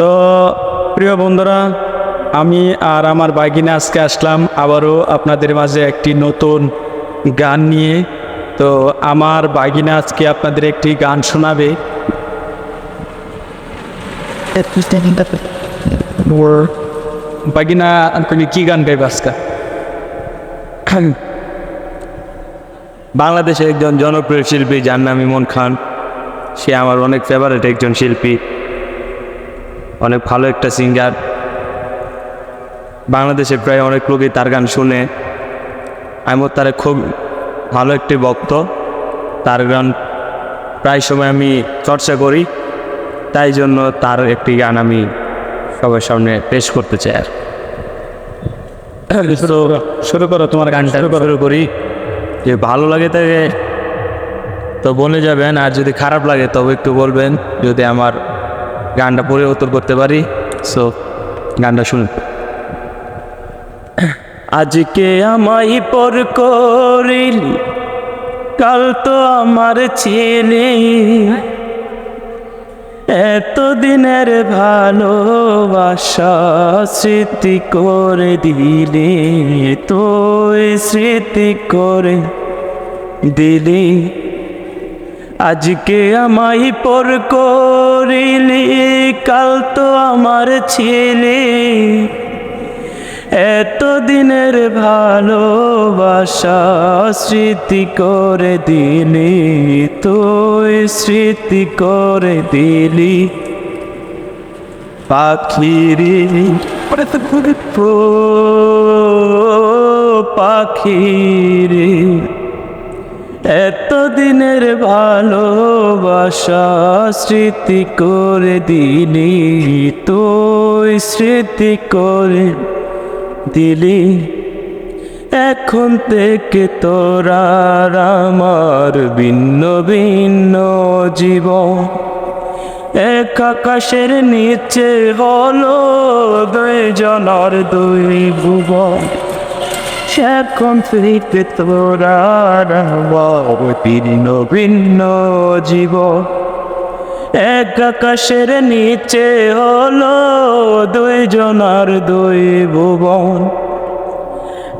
তো প্রিয় বন্ধুরা, আমি আর আমার বাইকিনে আজকে আসলাম আবারও আপনাদের মাঝে একটি নতুন গান নিয়ে। তো আমার বাইকিনে আজকে আপনাদের একটি গান শোনাবে। বাগিনা, তুমি কি গান গাইবে আজকে? বাংলাদেশের একজন জনপ্রিয় শিল্পী, যার নাম ইমন খান। সে আমার অনেক ফেভারিট একজন শিল্পী। অনেক ভালো একটা সিঙ্গার বাংলাদেশে প্রায় অনেক লোকই তার গান শুনে। আমি তার খুব ভালো একটি ভক্ত। তার গান প্রায় সময় আমি চর্চা করি। তাই জন্য তার একটি গান আমি সবার সামনে পেশ করতে চাই আর। শুরু করো তোমার গানটা। শুরু শুরু করি। যে ভালো লাগে তাকে তো বলে যাবেন আর যদি খারাপ লাগে তবে একটু বলবেন। যদি আমার গানটা পরিবর্তন করতে পারি? সো গানটা শুনুন। আজকে আমায় পর করিলি, কাল তো আমার ছেলে এতদিনের ভালোবাসা স্মৃতি করে দিলে তো স্মৃতি করে দিলি। আজকে আমায় পর করিলি, কাল তো আমার ছেলে। এতদিনের ভালোবাসা স্মৃতি করে দিলি তুই স্মৃতি করে দিলি। পাখিরি পাখিরি। এতদিনের ভালোবাসা স্মৃতি করে দিলি, তুই স্মৃতি করে দিলি। এখন থেকে তোরা আমার ভিন্ন ভিন্ন জীবন। এক আকাশের নিচে হলো দুই জনার দুই ভুবন। এখন থেকে তোরা আর আমার ভিন্ন জীবন এক আকাশের নিচে হলো দুই জনার দুই ভুবন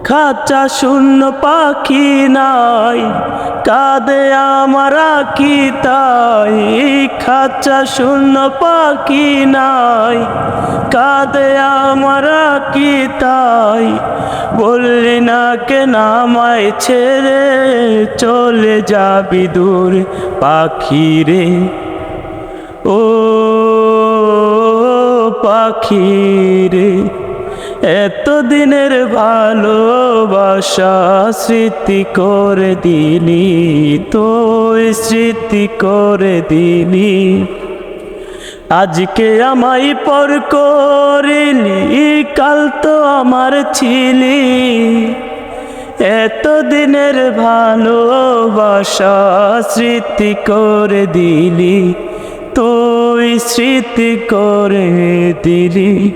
খাঁচা শূন্য পাখি নাই, কাঁদে আমার কি তাই। খাঁচা শূন্য পাখি নাই, কাঁদে আমার কি তাই। বললি না কে নামায় ছেড়ে চলে যাবি দূর পাখি রে? ও পাখি রে। এতদিনের ভালোবাসা স্মৃতি করে দিলি তো স্মৃতি করে দিলি। আজকে আমায় পর করিলি, কাল তো আমার ছিলি। এতদিনের ভালোবাসা স্মৃতি করে দিলি তুই স্মৃতি করে দিলি।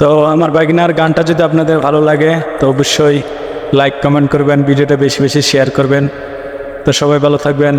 তো আমার বাগিনার গানটা যদি আপনাদের ভালো লাগে, তো অবশ্যই লাইক কমেন্ট করবেন, ভিডিওটা বেশি বেশি শেয়ার করবেন। তো সবাই ভালো থাকবেন।